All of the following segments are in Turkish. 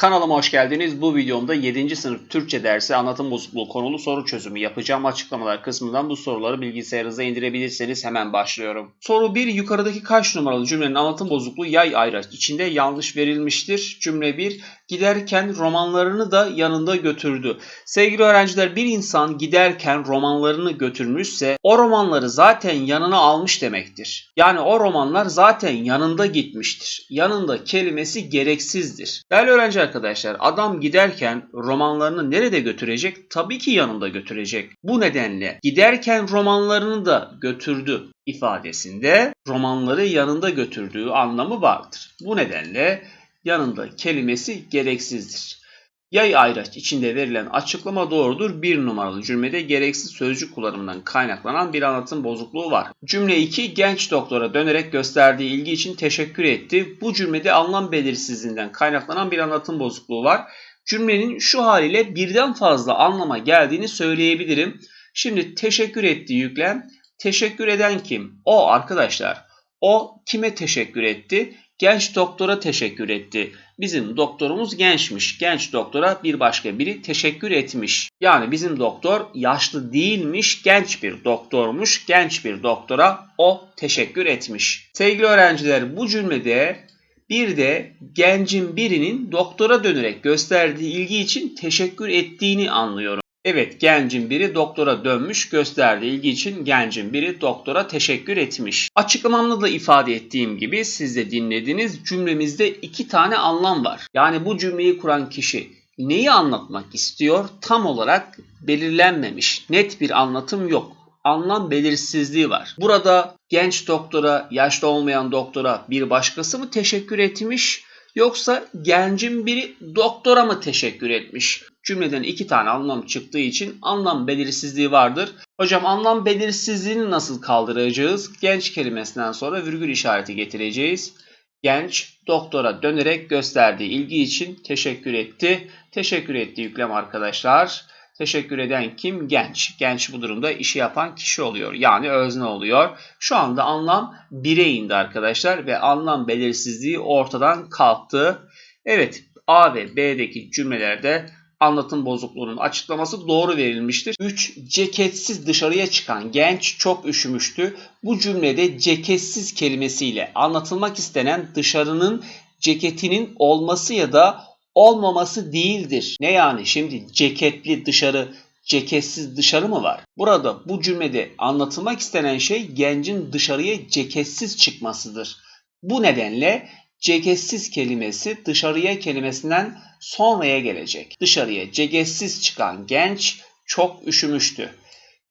Kanalıma hoş geldiniz. Bu videomda 7. sınıf Türkçe dersi anlatım bozukluğu konulu soru çözümü yapacağım. Açıklamalar kısmından bu soruları bilgisayarınıza indirebilirseniz hemen başlıyorum. Soru 1. Yukarıdaki kaç numaralı cümlenin anlatım bozukluğu yay ayraç içinde yanlış verilmiştir? Cümle 1. Giderken romanlarını da yanında götürdü. Sevgili öğrenciler bir insan giderken romanlarını götürmüşse o romanları zaten yanına almış demektir. Yani o romanlar zaten yanında gitmiştir. Yanında kelimesi gereksizdir. Değerli öğrenci arkadaşlar adam giderken romanlarını nerede götürecek? Tabii ki yanında götürecek. Bu nedenle giderken romanlarını da götürdü ifadesinde romanları yanında götürdüğü anlamı vardır. Bu nedenle yanında kelimesi gereksizdir. Yay ayraç içinde verilen açıklama doğrudur. Bir numaralı cümlede gereksiz sözcük kullanımından kaynaklanan bir anlatım bozukluğu var. Cümle 2 genç doktora dönerek gösterdiği ilgi için teşekkür etti. Bu cümlede anlam belirsizliğinden kaynaklanan bir anlatım bozukluğu var. Cümlenin şu haliyle birden fazla anlama geldiğini söyleyebilirim. Şimdi teşekkür ettiği yüklem teşekkür eden kim? O arkadaşlar. O kime teşekkür etti? Genç doktora teşekkür etti. Bizim doktorumuz gençmiş. Genç doktora bir başka biri teşekkür etmiş. Yani bizim doktor yaşlı değilmiş, genç bir doktormuş. Genç bir doktora o teşekkür etmiş. Sevgili öğrenciler bu cümlede bir de gencin birinin doktora dönerek gösterdiği ilgi için teşekkür ettiğini anlıyorum. Evet gencin biri doktora dönmüş gösterdiği ilgi için gencin biri doktora teşekkür etmiş. Açıklamamda da ifade ettiğim gibi siz de dinlediğiniz cümlemizde iki tane anlam var. Yani bu cümleyi kuran kişi neyi anlatmak istiyor tam olarak belirlenmemiş. Net bir anlatım yok. Anlam belirsizliği var. Burada genç doktora, yaşlı olmayan doktora bir başkası mı teşekkür etmiş yoksa gencin biri doktora mı teşekkür etmiş? Cümleden iki tane anlam çıktığı için anlam belirsizliği vardır. Hocam anlam belirsizliğini nasıl kaldıracağız? Genç kelimesinden sonra virgül işareti getireceğiz. Genç doktora dönerek gösterdiği ilgi için teşekkür etti. Teşekkür etti yüklem arkadaşlar. Teşekkür eden kim? Genç. Genç bu durumda işi yapan kişi oluyor. Yani özne oluyor. Şu anda anlam 1'e indi arkadaşlar ve anlam belirsizliği ortadan kalktı. Evet A ve B'deki cümlelerde anlatım bozukluğunun açıklaması doğru verilmiştir. 3. Ceketsiz dışarıya çıkan genç çok üşümüştü. Bu cümlede ceketsiz kelimesiyle anlatılmak istenen dışarının ceketinin olması ya da olmaması değildir. Ne yani şimdi ceketli dışarı ceketsiz dışarı mı var? Burada bu cümlede anlatılmak istenen şey gencin dışarıya ceketsiz çıkmasıdır. Bu nedenle ceketsiz kelimesi dışarıya kelimesinden sonraya gelecek. Dışarıya ceketsiz çıkan genç çok üşümüştü.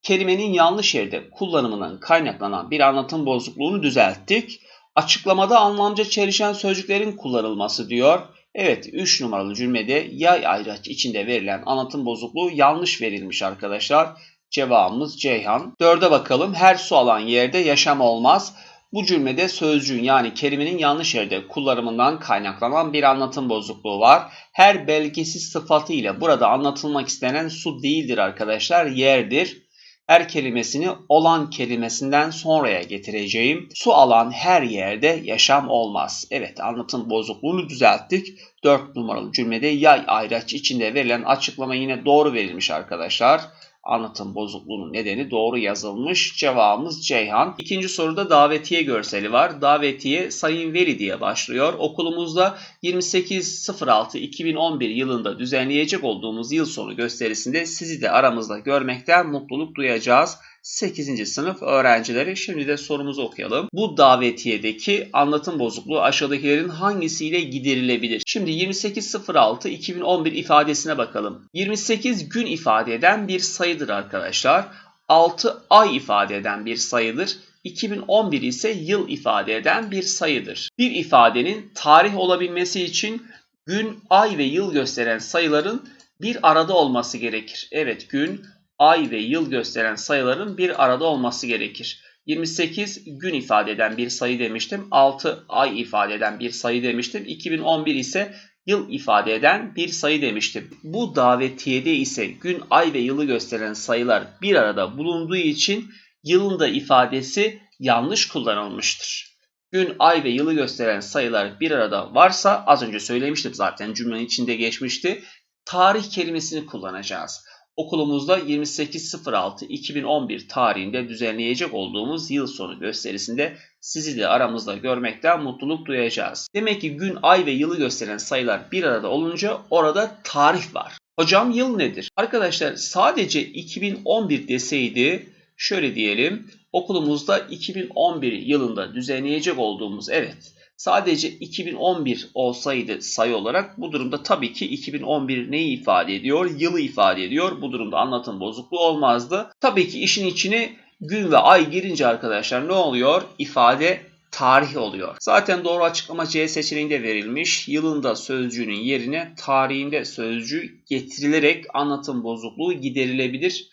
Kelimenin yanlış yerde kullanımından kaynaklanan bir anlatım bozukluğunu düzelttik. Açıklamada anlamca çelişen sözcüklerin kullanılması diyor. Evet 3 numaralı cümlede yay ayraç içinde verilen anlatım bozukluğu yanlış verilmiş arkadaşlar. Cevabımız Ceyhan. 4'e bakalım. Her su alan yerde yaşam olmaz. Bu cümlede sözcüğün yani kelimenin yanlış yerde kullanımından kaynaklanan bir anlatım bozukluğu var. Her belgesiz sıfatı ile burada anlatılmak istenen su değildir arkadaşlar, yerdir. Her kelimesini olan kelimesinden sonraya getireceğim. Su alan her yerde yaşam olmaz. Evet anlatım bozukluğunu düzelttik. 4 numaralı cümlede yay ayraç içinde verilen açıklama yine doğru verilmiş arkadaşlar anlatım bozukluğunun nedeni doğru yazılmış. Cevabımız Ceyhan. İkinci soruda davetiye görseli var. Davetiye Sayın Veli diye başlıyor. Okulumuzda 28.06.2011 yılında düzenleyecek olduğumuz yıl sonu gösterisinde sizi de aramızda görmekten mutluluk duyacağız. 8. sınıf öğrencileri. Şimdi de sorumuzu okuyalım. Bu davetiyedeki anlatım bozukluğu aşağıdakilerin hangisiyle giderilebilir? Şimdi 28.06.2011 ifadesine bakalım. 28 gün ifade eden bir sayıdır arkadaşlar. 6 ay ifade eden bir sayıdır. 2011 ise yıl ifade eden bir sayıdır. Bir ifadenin tarih olabilmesi için gün, ay ve yıl gösteren sayıların bir arada olması gerekir. Evet gün, ay ve yıl gösteren sayıların bir arada olması gerekir. 28 gün ifade eden bir sayı demiştim. 6 ay ifade eden bir sayı demiştim. 2011 ise yıl ifade eden bir sayı demiştim. Bu davetiyede ise gün, ay ve yılı gösteren sayılar bir arada bulunduğu için yılın da ifadesi yanlış kullanılmıştır. gün, ay ve yılı gösteren sayılar bir arada varsa az önce söylemiştim zaten cümlenin içinde geçmişti. Tarih kelimesini kullanacağız. Okulumuzda 28.06.2011 tarihinde düzenleyecek olduğumuz yıl sonu gösterisinde sizi de aramızda görmekten mutluluk duyacağız. Demek ki gün, ay ve yılı gösteren sayılar bir arada olunca orada tarih var. Hocam yıl nedir? Arkadaşlar sadece 2011 deseydi şöyle diyelim okulumuzda 2011 yılında düzenleyecek olduğumuz evet sadece 2011 olsaydı sayı olarak bu durumda tabii ki 2011 neyi ifade ediyor? Yılı ifade ediyor. Bu durumda anlatım bozukluğu olmazdı. Tabii ki işin içine gün ve ay girince arkadaşlar ne oluyor? İfade tarih oluyor. Zaten doğru açıklama C seçeneğinde verilmiş. Yılında sözcüğünün yerine tarihinde sözcüğü getirilerek anlatım bozukluğu giderilebilir.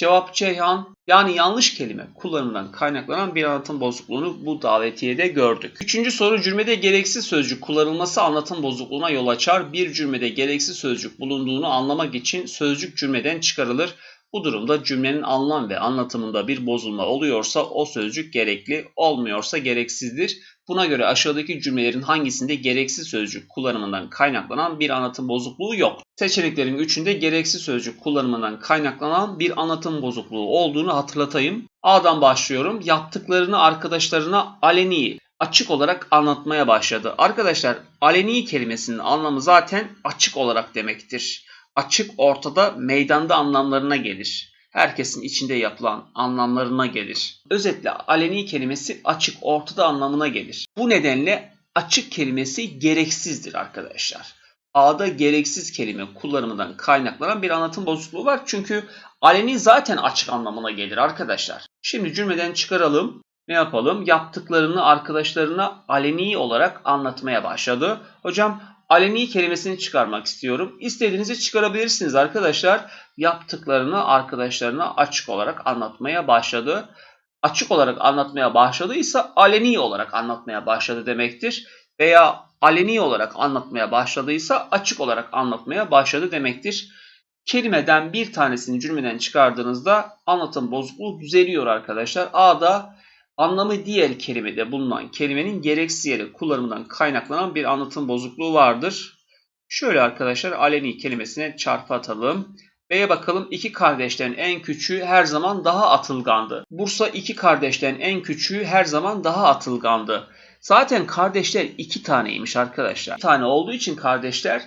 Cevap Ceyhan yani yanlış kelime kullanımından kaynaklanan bir anlatım bozukluğunu bu davetiyede gördük. Üçüncü soru cümlede gereksiz sözcük kullanılması anlatım bozukluğuna yol açar. Bir cümlede gereksiz sözcük bulunduğunu anlamak için sözcük cümleden çıkarılır. Bu durumda cümlenin anlam ve anlatımında bir bozulma oluyorsa o sözcük gerekli, olmuyorsa gereksizdir. Buna göre aşağıdaki cümlelerin hangisinde gereksiz sözcük kullanımından kaynaklanan bir anlatım bozukluğu yok. Seçeneklerin üçünde gereksiz sözcük kullanımından kaynaklanan bir anlatım bozukluğu olduğunu hatırlatayım. A'dan başlıyorum. Yaptıklarını arkadaşlarına aleni, açık olarak anlatmaya başladı. Arkadaşlar aleni kelimesinin anlamı zaten açık olarak demektir. Açık ortada meydanda anlamlarına gelir. Herkesin içinde yapılan anlamlarına gelir. Özetle aleni kelimesi açık ortada anlamına gelir. Bu nedenle açık kelimesi gereksizdir arkadaşlar. A'da gereksiz kelime kullanımından kaynaklanan bir anlatım bozukluğu var. Çünkü aleni zaten açık anlamına gelir arkadaşlar. Şimdi cümleden çıkaralım. Ne yapalım? Yaptıklarını arkadaşlarına aleni olarak anlatmaya başladı. Hocam aleni kelimesini çıkarmak istiyorum. İstediğinizi çıkarabilirsiniz arkadaşlar. Yaptıklarını arkadaşlarına açık olarak anlatmaya başladı. Açık olarak anlatmaya başladıysa aleni olarak anlatmaya başladı demektir. Veya aleni olarak anlatmaya başladıysa açık olarak anlatmaya başladı demektir. Kelimeden bir tanesini cümleden çıkardığınızda anlatım bozukluğu düzeliyor arkadaşlar. A'da anlamı diğer kelimede bulunan kelimenin gereksiz yere kullanımından kaynaklanan bir anlatım bozukluğu vardır. Şöyle arkadaşlar aleni kelimesine çarpı atalım. B'ye bakalım iki kardeşten en küçüğü her zaman daha atılgandı. Bursa iki kardeşten en küçüğü her zaman daha atılgandı. Zaten kardeşler iki taneymiş arkadaşlar. Bir tane olduğu için kardeşler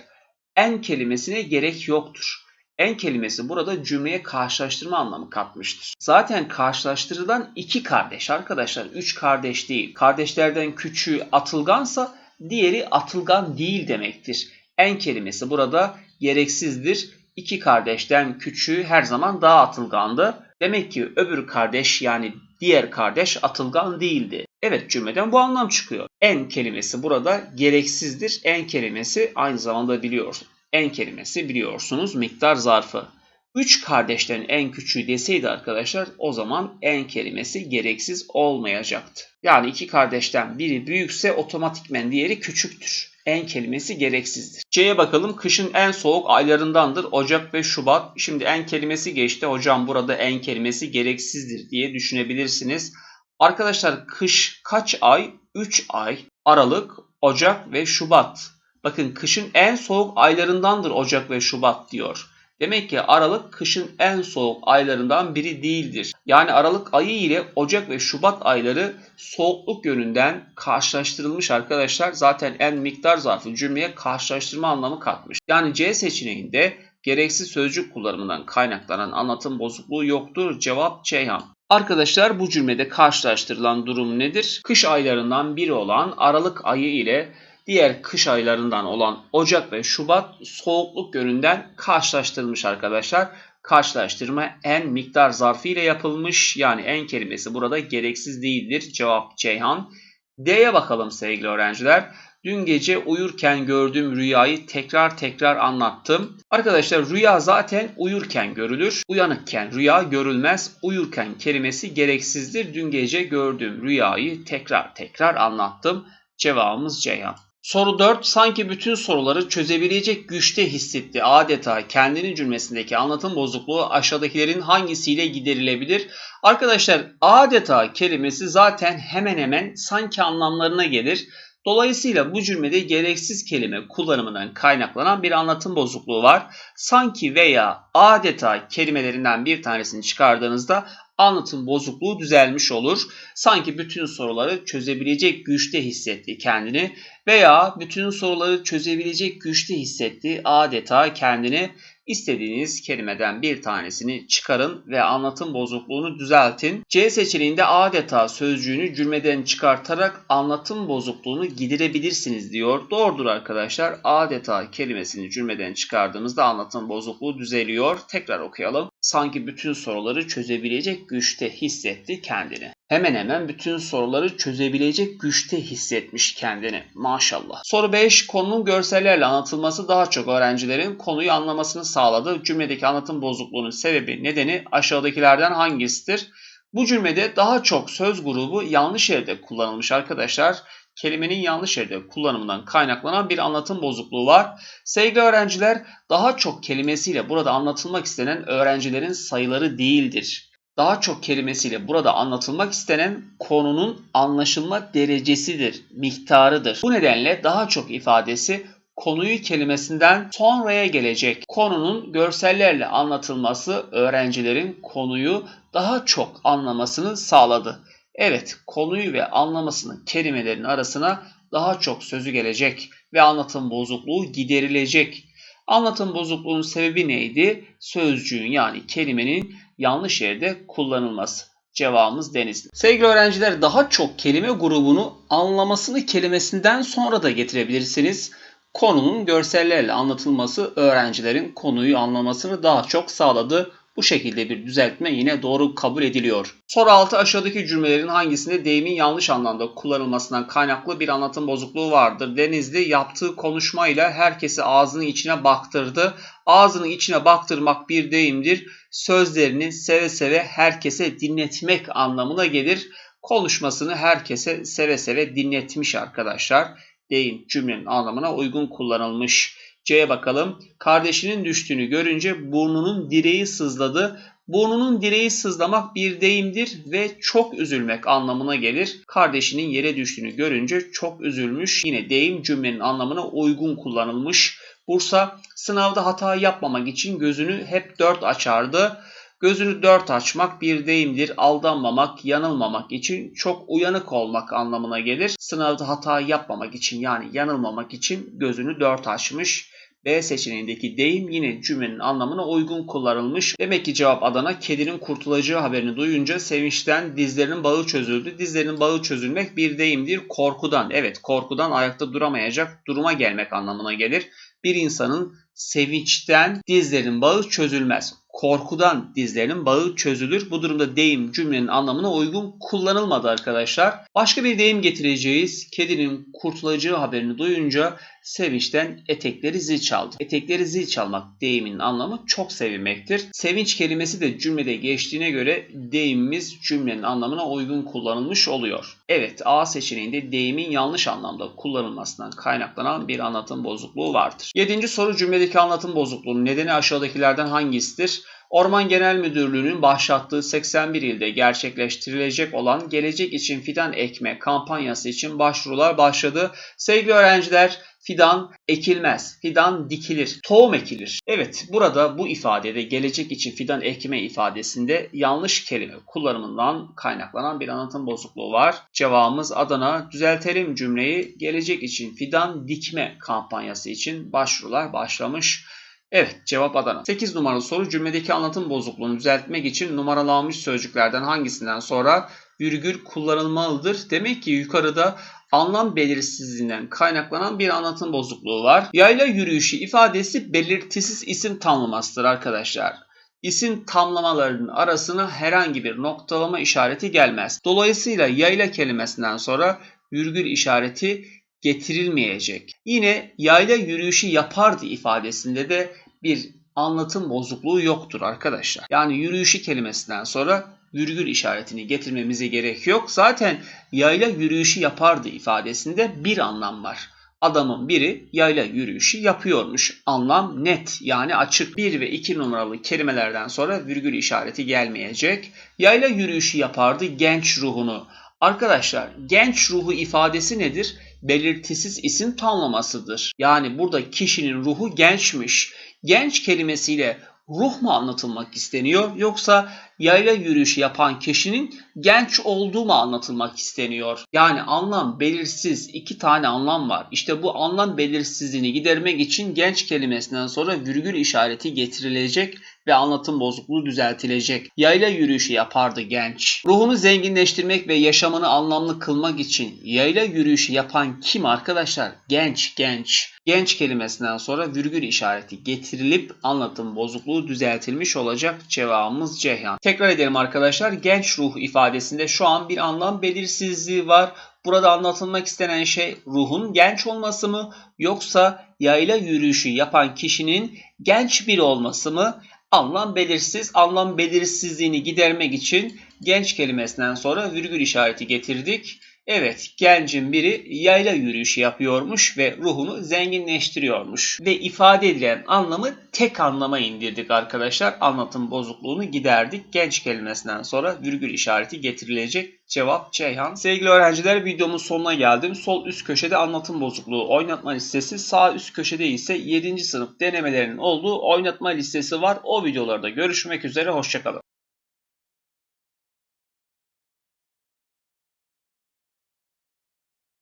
en kelimesine gerek yoktur. En kelimesi burada cümleye karşılaştırma anlamı katmıştır. Zaten karşılaştırılan iki kardeş arkadaşlar. Üç kardeş değil. Kardeşlerden küçüğü atılgansa diğeri atılgan değil demektir. En kelimesi burada gereksizdir. İki kardeşten küçüğü her zaman daha atılgandı. Demek ki öbür kardeş yani diğer kardeş atılgan değildi. Evet cümleden bu anlam çıkıyor. En kelimesi burada gereksizdir. En kelimesi aynı zamanda biliyorsun. En kelimesi biliyorsunuz miktar zarfı. Üç kardeşten en küçüğü deseydi arkadaşlar o zaman en kelimesi gereksiz olmayacaktı. Yani iki kardeşten biri büyükse otomatikmen diğeri küçüktür. En kelimesi gereksizdir. C'ye bakalım. Kışın en soğuk aylarındandır. Ocak ve Şubat. Şimdi en kelimesi geçti. Hocam burada en kelimesi gereksizdir diye düşünebilirsiniz. Arkadaşlar kış kaç ay? 3 ay. Aralık, Ocak ve Şubat. Bakın kışın en soğuk aylarındandır Ocak ve Şubat diyor. Demek ki Aralık kışın en soğuk aylarından biri değildir. Yani Aralık ayı ile Ocak ve Şubat ayları soğukluk yönünden karşılaştırılmış arkadaşlar. Zaten en miktar zarfı cümleye karşılaştırma anlamı katmış. Yani C seçeneğinde gereksiz sözcük kullanımından kaynaklanan anlatım bozukluğu yoktur. Cevap Ceyhan. Arkadaşlar bu cümlede karşılaştırılan durum nedir? Kış aylarından biri olan Aralık ayı ile diğer kış aylarından olan Ocak ve Şubat soğukluk yönünden karşılaştırılmış arkadaşlar. Karşılaştırma en miktar zarfı ile yapılmış. Yani en kelimesi burada gereksiz değildir. Cevap Ceyhan. D'ye bakalım sevgili öğrenciler. Dün gece uyurken gördüğüm rüyayı tekrar tekrar anlattım. Arkadaşlar rüya zaten uyurken görülür. Uyanıkken rüya görülmez. Uyurken kelimesi gereksizdir. Dün gece gördüğüm rüyayı tekrar tekrar anlattım. Cevabımız Ceyhan. Soru 4. Sanki bütün soruları çözebilecek güçte hissetti. Adeta kendini cümlesindeki anlatım bozukluğu aşağıdakilerin hangisiyle giderilebilir? Arkadaşlar adeta kelimesi zaten hemen hemen sanki anlamlarına gelir. Dolayısıyla bu cümlede gereksiz kelime kullanımından kaynaklanan bir anlatım bozukluğu var. Sanki veya adeta kelimelerinden bir tanesini çıkardığınızda anlatım bozukluğu düzelmiş olur. Sanki bütün soruları çözebilecek güçte hissetti kendini veya bütün soruları çözebilecek güçte hissetti adeta kendini İstediğiniz kelimeden bir tanesini çıkarın ve anlatım bozukluğunu düzeltin. C seçeneğinde adeta sözcüğünü cümleden çıkartarak anlatım bozukluğunu giderebilirsiniz diyor. Doğrudur arkadaşlar. Adeta kelimesini cümleden çıkardığımızda anlatım bozukluğu düzeliyor. Tekrar okuyalım. Sanki bütün soruları çözebilecek güçte hissetti kendini. Hemen hemen bütün soruları çözebilecek güçte hissetmiş kendini. Maşallah. Soru 5. Konunun görsellerle anlatılması daha çok öğrencilerin konuyu anlamasını sağladı. Cümledeki anlatım bozukluğunun sebebi, nedeni aşağıdakilerden hangisidir? Bu cümlede daha çok söz grubu yanlış yerde kullanılmış arkadaşlar. Kelimenin yanlış yerde kullanımından kaynaklanan bir anlatım bozukluğu var. Sevgili öğrenciler, daha çok kelimesiyle burada anlatılmak istenen öğrencilerin sayıları değildir daha çok kelimesiyle burada anlatılmak istenen konunun anlaşılma derecesidir, miktarıdır. Bu nedenle daha çok ifadesi konuyu kelimesinden sonraya gelecek konunun görsellerle anlatılması öğrencilerin konuyu daha çok anlamasını sağladı. Evet, konuyu ve anlamasının kelimelerin arasına daha çok sözü gelecek ve anlatım bozukluğu giderilecek. Anlatım bozukluğunun sebebi neydi? Sözcüğün yani kelimenin yanlış yerde kullanılması. Cevabımız Denizli. Sevgili öğrenciler daha çok kelime grubunu anlamasını kelimesinden sonra da getirebilirsiniz. Konunun görsellerle anlatılması öğrencilerin konuyu anlamasını daha çok sağladı. Bu şekilde bir düzeltme yine doğru kabul ediliyor. Soru 6 aşağıdaki cümlelerin hangisinde deyimin yanlış anlamda kullanılmasından kaynaklı bir anlatım bozukluğu vardır? Denizli yaptığı konuşmayla herkesi ağzının içine baktırdı. Ağzının içine baktırmak bir deyimdir. Sözlerini seve seve herkese dinletmek anlamına gelir. Konuşmasını herkese seve seve dinletmiş arkadaşlar. Deyim cümlenin anlamına uygun kullanılmış. C'ye bakalım. Kardeşinin düştüğünü görünce burnunun direği sızladı. Burnunun direği sızlamak bir deyimdir ve çok üzülmek anlamına gelir. Kardeşinin yere düştüğünü görünce çok üzülmüş. Yine deyim cümlenin anlamına uygun kullanılmış. Bursa sınavda hata yapmamak için gözünü hep dört açardı. Gözünü dört açmak bir deyimdir. Aldanmamak, yanılmamak için çok uyanık olmak anlamına gelir. Sınavda hata yapmamak için yani yanılmamak için gözünü dört açmış. B seçeneğindeki deyim yine cümlenin anlamına uygun kullanılmış. Demek ki cevap Adana kedinin kurtulacağı haberini duyunca sevinçten dizlerinin bağı çözüldü. Dizlerinin bağı çözülmek bir deyimdir. Korkudan evet korkudan ayakta duramayacak duruma gelmek anlamına gelir. Bir insanın sevinçten dizlerin bağı çözülmez korkudan dizlerinin bağı çözülür. Bu durumda deyim cümlenin anlamına uygun kullanılmadı arkadaşlar. Başka bir deyim getireceğiz. Kedinin kurtulacağı haberini duyunca sevinçten etekleri zil çaldı. Etekleri zil çalmak deyimin anlamı çok sevinmektir. Sevinç kelimesi de cümlede geçtiğine göre deyimimiz cümlenin anlamına uygun kullanılmış oluyor. Evet A seçeneğinde deyimin yanlış anlamda kullanılmasından kaynaklanan bir anlatım bozukluğu vardır. Yedinci soru cümledeki anlatım bozukluğunun nedeni aşağıdakilerden hangisidir? Orman Genel Müdürlüğü'nün başlattığı 81 ilde gerçekleştirilecek olan Gelecek için Fidan Ekme kampanyası için başvurular başladı. Sevgili öğrenciler, fidan ekilmez, fidan dikilir, tohum ekilir. Evet, burada bu ifadede gelecek için fidan ekme ifadesinde yanlış kelime kullanımından kaynaklanan bir anlatım bozukluğu var. Cevabımız Adana. Düzeltelim cümleyi. Gelecek için fidan dikme kampanyası için başvurular başlamış. Evet cevap Adana. 8 numaralı soru cümledeki anlatım bozukluğunu düzeltmek için numaralanmış sözcüklerden hangisinden sonra virgül kullanılmalıdır? Demek ki yukarıda anlam belirsizliğinden kaynaklanan bir anlatım bozukluğu var. Yayla yürüyüşü ifadesi belirtisiz isim tamlamasıdır arkadaşlar. İsim tamlamalarının arasına herhangi bir noktalama işareti gelmez. Dolayısıyla yayla kelimesinden sonra virgül işareti getirilmeyecek. Yine yayla yürüyüşü yapardı ifadesinde de bir anlatım bozukluğu yoktur arkadaşlar. Yani yürüyüşü kelimesinden sonra virgül işaretini getirmemize gerek yok. Zaten yayla yürüyüşü yapardı ifadesinde bir anlam var. adamın biri yayla yürüyüşü yapıyormuş. Anlam net yani açık. 1 ve 2 numaralı kelimelerden sonra virgül işareti gelmeyecek. Yayla yürüyüşü yapardı genç ruhunu. Arkadaşlar genç ruhu ifadesi nedir? Belirtisiz isim tamlamasıdır. Yani burada kişinin ruhu gençmiş. Genç kelimesiyle ruh mu anlatılmak isteniyor yoksa yayla yürüyüşü yapan kişinin genç olduğu mu anlatılmak isteniyor? Yani anlam belirsiz iki tane anlam var. İşte bu anlam belirsizliğini gidermek için genç kelimesinden sonra virgül işareti getirilecek ve anlatım bozukluğu düzeltilecek. Yayla yürüyüşü yapardı genç. Ruhunu zenginleştirmek ve yaşamını anlamlı kılmak için yayla yürüyüşü yapan kim arkadaşlar? Genç, genç. Genç kelimesinden sonra virgül işareti getirilip anlatım bozukluğu düzeltilmiş olacak. Cevabımız Ceyhan. Tekrar edelim arkadaşlar. Genç ruh ifadesinde şu an bir anlam belirsizliği var. Burada anlatılmak istenen şey ruhun genç olması mı yoksa yayla yürüyüşü yapan kişinin genç biri olması mı? Anlam belirsiz. Anlam belirsizliğini gidermek için genç kelimesinden sonra virgül işareti getirdik. Evet, gencin biri yayla yürüyüşü yapıyormuş ve ruhunu zenginleştiriyormuş. Ve ifade edilen anlamı tek anlama indirdik arkadaşlar. Anlatım bozukluğunu giderdik. Genç kelimesinden sonra virgül işareti getirilecek. Cevap Ceyhan. Sevgili öğrenciler videomun sonuna geldim. Sol üst köşede anlatım bozukluğu oynatma listesi, sağ üst köşede ise 7. sınıf denemelerinin olduğu oynatma listesi var. O videolarda görüşmek üzere. Hoşçakalın.